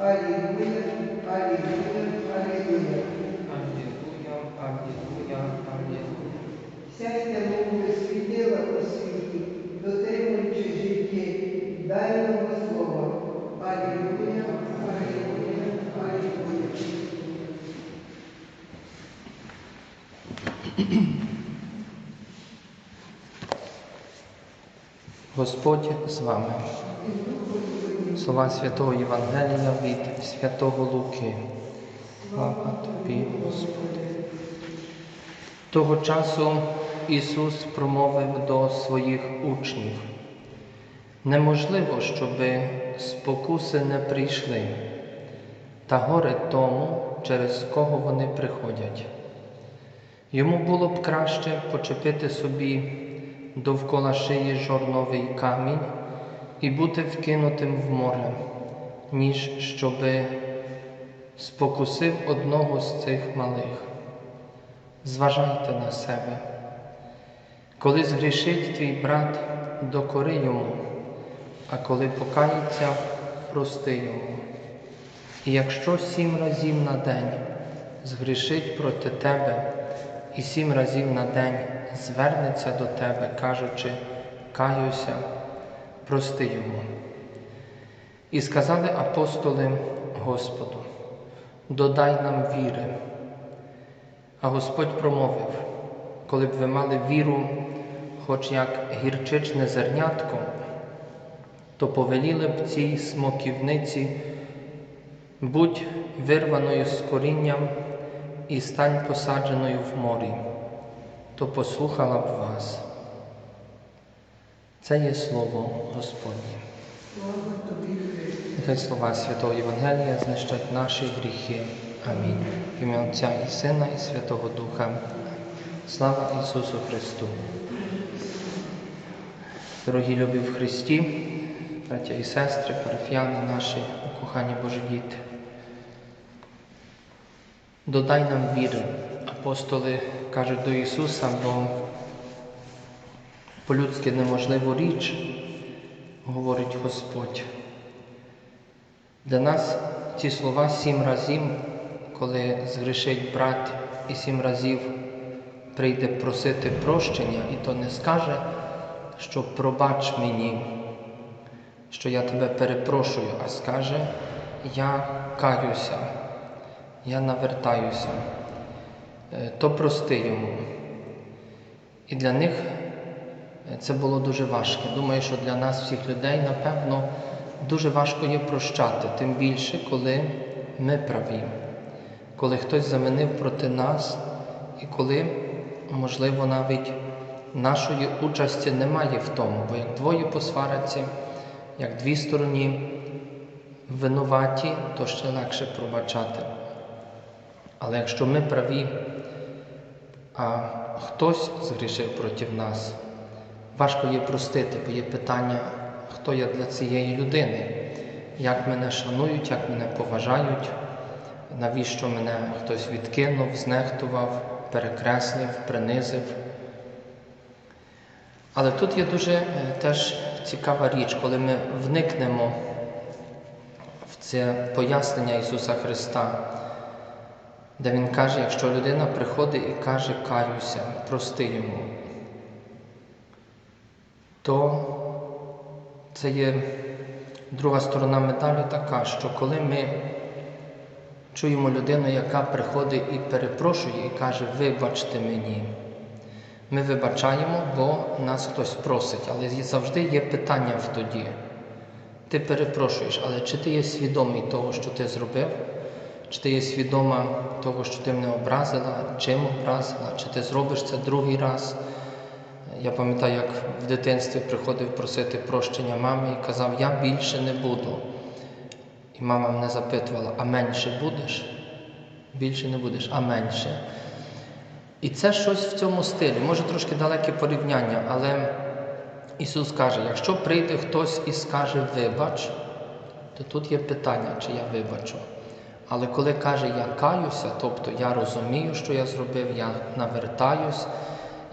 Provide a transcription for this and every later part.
Алілуя, алілуя, алілуя. Аллилуйя, аллилуйя, аллилуйя. Сядьте, мовили світила у світі, дотримуючи житті, дай нам слова. Алілуя, алілуя, алілуя. Господь з вами. Слова Святого Євангелія від Святого Луки. Слава тобі, Господи. Того часу Ісус промовив до своїх учнів. Неможливо, щоби спокуси не прийшли, та горе тому, через кого вони приходять. Йому було б краще почепити собі довкола шиї жорновий камінь і бути вкинутим в море, ніж щоби спокусив одного з цих малих. Зважайте на себе. Коли згрішить твій брат, докори йому, а коли покається, прости йому. І якщо сім разів на день згрішить проти тебе, і сім разів на день звернеться до тебе, кажучи, каюся, прости йому. І сказали апостоли Господу, додай нам віри. А Господь промовив, коли б ви мали віру, хоч як гірчичне зернятко, то повеліли б цій смоківниці, будь вирваною з корінням і стань посадженою в морі, то послухала б вас. Це є слово Господнє. Нехай слова Святого Євангелія знищать наші гріхи. Амінь. В ім'я Отця і Сина, і Святого Духа. Слава Ісусу Христу. Дорогі любі в Христі, браття і сестри, парафіяни наші, кохані Божі діти. Додай нам віри. Апостоли кажуть до Ісуса, бо по-людськи неможливу річ, говорить Господь. Для нас ці слова сім разів, коли згрішить брат і сім разів прийде просити прощення, і то не скаже, що пробач мені, що я тебе перепрошую, а скаже, я каюся, я навертаюся, Е, то прости йому. І для них це було дуже важко. Думаю, що для нас, всіх людей, напевно, дуже важко є прощати, тим більше, коли ми праві, коли хтось замінив проти нас, і коли, можливо, навіть нашої участі немає в тому, бо як двоє посваряться, як дві стороні винуваті, то ще легше пробачати. Але якщо ми праві, а хтось згрішив проти нас, важко є простити, бо є питання, хто я для цієї людини, як мене шанують, як мене поважають, навіщо мене хтось відкинув, знехтував, перекреслив, принизив. Але тут є дуже е, теж цікава річ, коли ми вникнемо в це пояснення Ісуса Христа, де Він каже, якщо людина приходить і каже каюся, прости йому, то це є друга сторона медалі така, що коли ми чуємо людину, яка приходить і перепрошує, і каже, вибачте мені, ми вибачаємо, бо нас хтось просить, але завжди є питання в тоді. Ти перепрошуєш, але чи ти є свідомий того, що ти зробив? Чи ти є свідома того, що ти мене образила, чим образила, чи ти зробиш це другий раз? Я пам'ятаю, як в дитинстві приходив просити прощення мамі і казав, я більше не буду. І мама мене запитувала, а менше будеш? Більше не будеш, а менше. І це щось в цьому стилі, може трошки далеке порівняння, але Ісус каже, якщо прийде хтось і скаже вибач, то тут є питання, чи я вибачу. Але коли каже я каюся, тобто я розумію, що я зробив, я навертаюсь,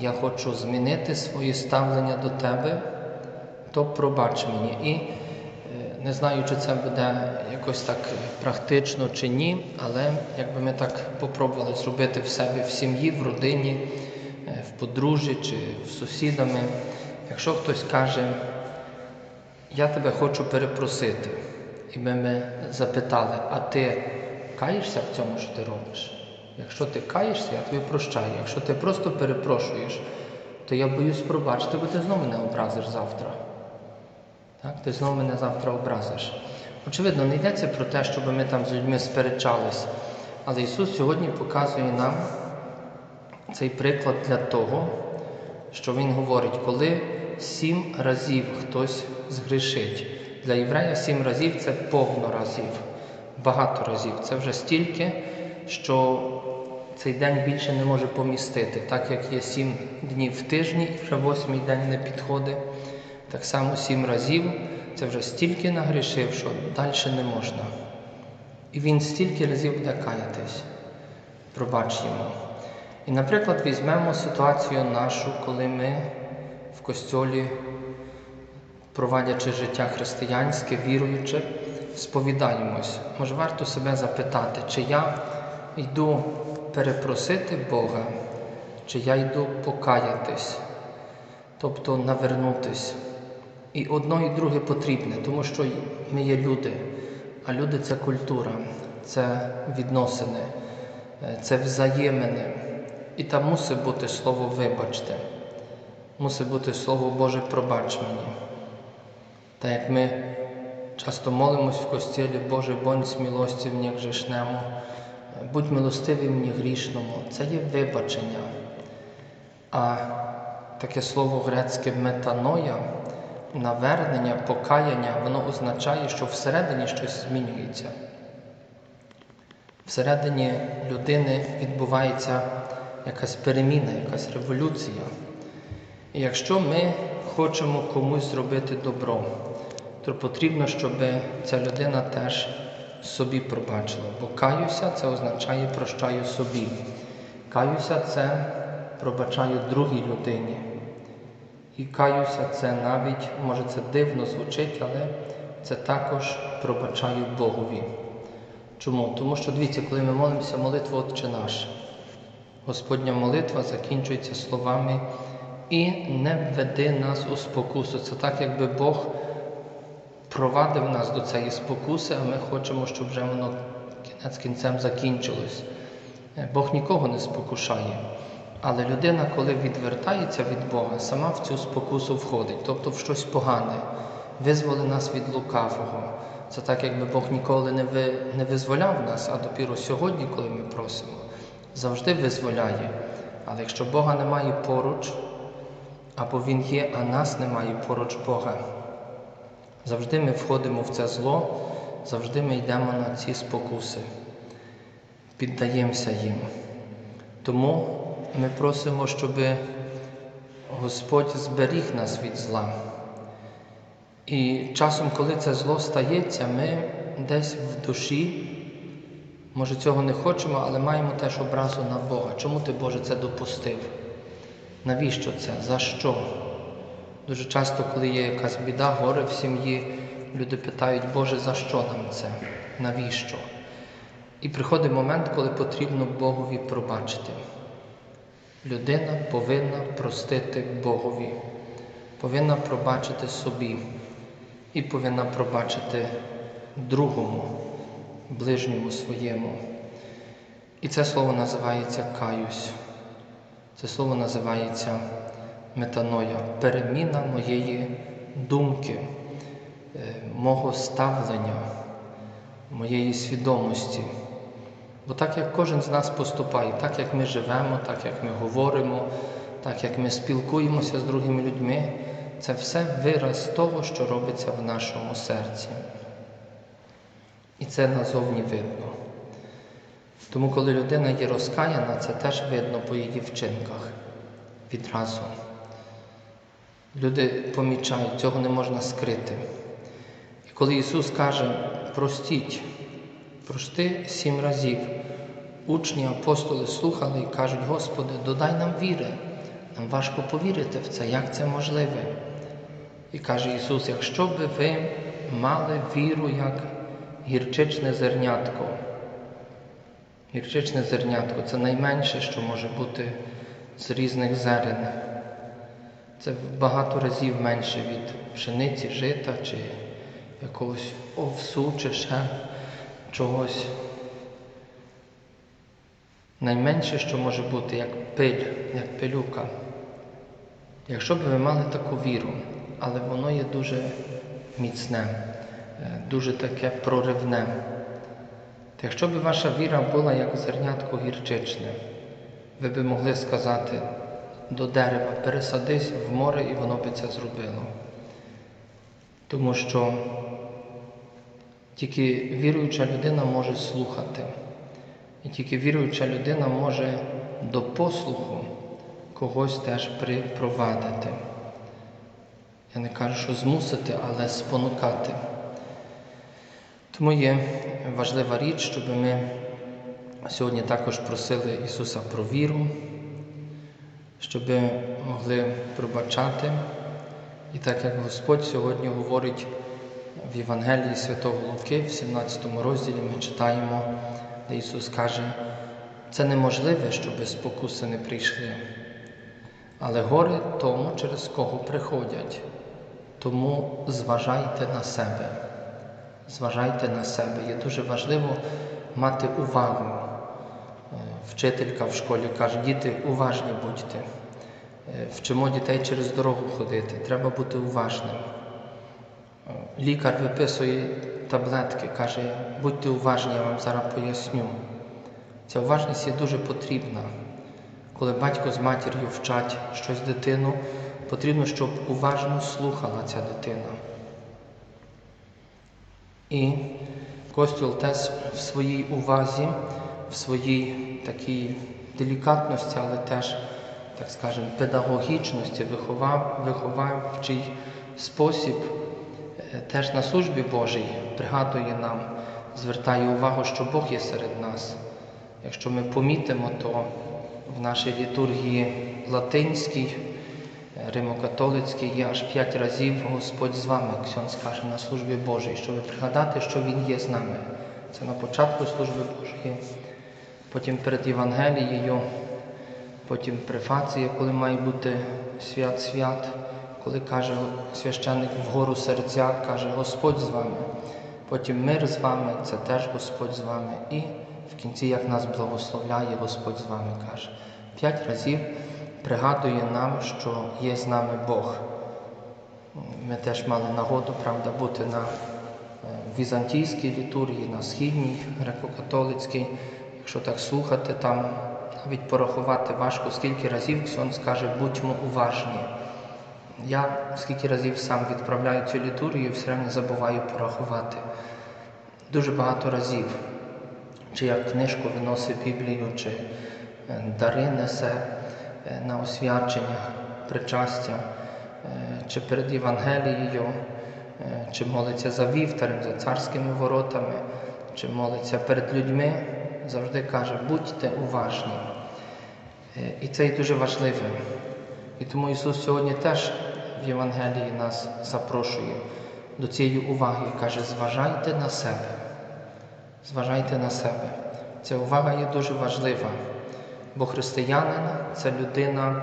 я хочу змінити своє ставлення до тебе, то пробач мені. І е, не знаю, чи це буде якось так практично чи ні, але якби ми так попробували зробити в себе в сім'ї, в родині, е, в подружжі чи з сусідами. Якщо хтось каже, я тебе хочу перепросити, і ми, ми запитали, а ти каєшся в цьому, що ти робиш? Якщо ти каєшся, я тобі прощаю. Якщо ти просто перепрошуєш, то я боюсь пробачити, бо ти знову мене образиш завтра. Так? Ти знову мене завтра образиш. Очевидно, не йдеться про те, щоб ми там з людьми сперечались. Але Ісус сьогодні показує нам цей приклад для того, що Він говорить, коли сім разів хтось згрішить. Для єврея сім разів це повно разів, багато разів. Це вже стільки, що цей день більше не може помістити, так як є сім днів в тижні, вже восьмий день не підходить. Так само сім разів це вже стільки нагрішив, що далі не можна. І він стільки разів буде каятись. Пробач йому. І, наприклад, візьмемо ситуацію нашу, коли ми в костьолі, провадячи життя християнське, віруючи, сповідаємось. Може, варто себе запитати, чи я йду перепросити Бога, чи я йду покаятись, тобто навернутись. І одно і друге потрібне, тому що ми є люди, а люди це культура, це відносини, е, це взаємини. І там мусить бути слово вибачте, мусить бути слово Боже, пробач мені. Так як ми часто молимось в костілі, Боже, будь смілостів мені грішнему, будь милостивий мені грішному. Це є вибачення. А таке слово грецьке метаноя, навернення, покаяння, воно означає, що всередині щось змінюється. Всередині людини відбувається якась переміна, якась революція. І якщо ми хочемо комусь зробити добро, то потрібно, щоб ця людина теж собі пробачила. Бо каюся це означає прощаю собі. Каюся це пробачаю другій людині. І каюся це навіть, може це дивно звучить, але це також пробачаю Богові. Чому? Тому що дивіться, коли ми молимося молитву Отче наш, Господня молитва закінчується словами і не введи нас у спокусу. Це так, якби Бог провадив нас до цієї спокуси, а ми хочемо, щоб вже воно кінець кінцем закінчилось. Бог нікого не спокушає. Але людина, коли відвертається від Бога, сама в цю спокусу входить, тобто в щось погане, визволи нас від лукавого. Це так, якби Бог ніколи не ви, не визволяв нас, а допіру сьогодні, коли ми просимо, завжди визволяє. Але якщо Бога немає поруч, або Він є, а нас немає поруч Бога, завжди ми входимо в це зло, завжди ми йдемо на ці спокуси, піддаємося їм. Тому ми просимо, щоб Господь зберіг нас від зла. І часом, коли це зло стається, ми десь в душі, може цього не хочемо, але маємо теж образу на Бога. Чому ти, Боже, це допустив? Навіщо це? За що? Дуже часто, коли є якась біда, горе в сім'ї, люди питають, Боже, за що нам це? Навіщо? І приходить момент, коли потрібно Богові пробачити. Людина повинна простити Богові, повинна пробачити собі і повинна пробачити другому, ближньому своєму. І це слово називається каюсь. Це слово називається метаноя, переміна моєї думки, е, мого ставлення, моєї свідомості. Бо так як кожен з нас поступає, так як ми живемо, так як ми говоримо, так як ми спілкуємося з другими людьми, це все вираз того, що робиться в нашому серці. І це назовні видно. Тому, коли людина є розкаяна, це теж видно по її вчинках відразу. Люди помічають, цього не можна скрити. І коли Ісус каже, простіть, Прости сім разів. Учні, апостоли слухали і кажуть, Господи, додай нам віри. Нам важко повірити в це, як це можливе. І каже Ісус, якщо би ви мали віру, як гірчичне зернятко. Гірчичне зернятко це найменше, що може бути з різних зерен. Це багато разів менше від пшениці, жита чи якогось овсу чи ще чогось. Найменше, що може бути, як пиль, як пилюка. Якщо б ви мали таку віру, але воно є дуже міцне, е, дуже таке проривне. То якщо б ваша віра була як зернятко гірчичне, ви б могли сказати до дерева, пересадись в море і воно би це зробило. Тому що тільки віруюча людина може слухати. І тільки віруюча людина може до послуху когось теж припровадити. Я не кажу, що змусити, але спонукати. Тому є важлива річ, щоб ми сьогодні також просили Ісуса про віру, щоб могли пробачати. І так як Господь сьогодні говорить в Євангелії Святого Луки, в 17 розділі ми читаємо, де Ісус каже, це неможливе, щоб спокуси не прийшли. Але горе тому, через кого приходять. Тому зважайте на себе. Зважайте на себе. Є дуже важливо мати увагу. Вчителька в школі каже, діти, уважні будьте. Е, Вчимо дітей через дорогу ходити. Треба бути уважним. Лікар виписує таблетки, каже, будьте уважні, я вам зараз поясню. Ця уважність є дуже потрібна. Коли батько з матір'ю вчать щось дитину, потрібно, щоб уважно слухала ця дитина. І Костюл теж в своїй увазі, в своїй такій делікатності, але теж, так скажемо, педагогічності виховав, виховавчий спосіб е, теж на службі Божій пригадує нам, звертає увагу, що Бог є серед нас. Якщо ми помітимо, то в нашій літургії латинській, е, римокатолицькій є аж п'ять разів Господь з вами, Ксьон скаже на службі Божій, щоб пригадати, що Він є з нами. Це на початку служби Божої, потім перед Євангелією, потім префація, коли має бути свят свят, коли каже священник вгору серця, каже Господь з вами. Потім мир з вами, це теж Господь з вами. І в кінці, як нас благословляє, Господь з вами каже. П'ять разів пригадує нам, що є з нами Бог. Ми теж мали нагоду, правда, бути на е, візантійській літургії, на східній, греко-католицькій. Якщо так слухати, там навіть порахувати важко, скільки разів Ксьон скаже, будьмо уважні. Я скільки разів сам відправляю цю літургію, все одно забуваю порахувати. Дуже багато разів. Чи як книжку виносить Біблію, чи е, дари несе е, на освячення, причастя, е, чи перед Євангелією, чи молиться за вівтарем, за царськими воротами, чи молиться перед людьми, завжди каже, будьте уважні. Е, І це і дуже важливе. І тому Ісус сьогодні теж в Євангелії нас запрошує до цієї уваги і каже, зважайте на себе. Зважайте на себе. Ця увага є дуже важлива, бо християнин це людина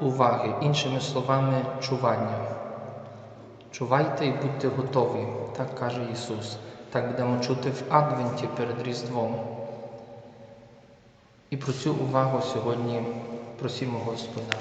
уваги, іншими словами, чування. Чувайте і будьте готові, так каже Ісус. Так будемо чути в Адвенті перед Різдвом. І про цю увагу сьогодні просимо Господа.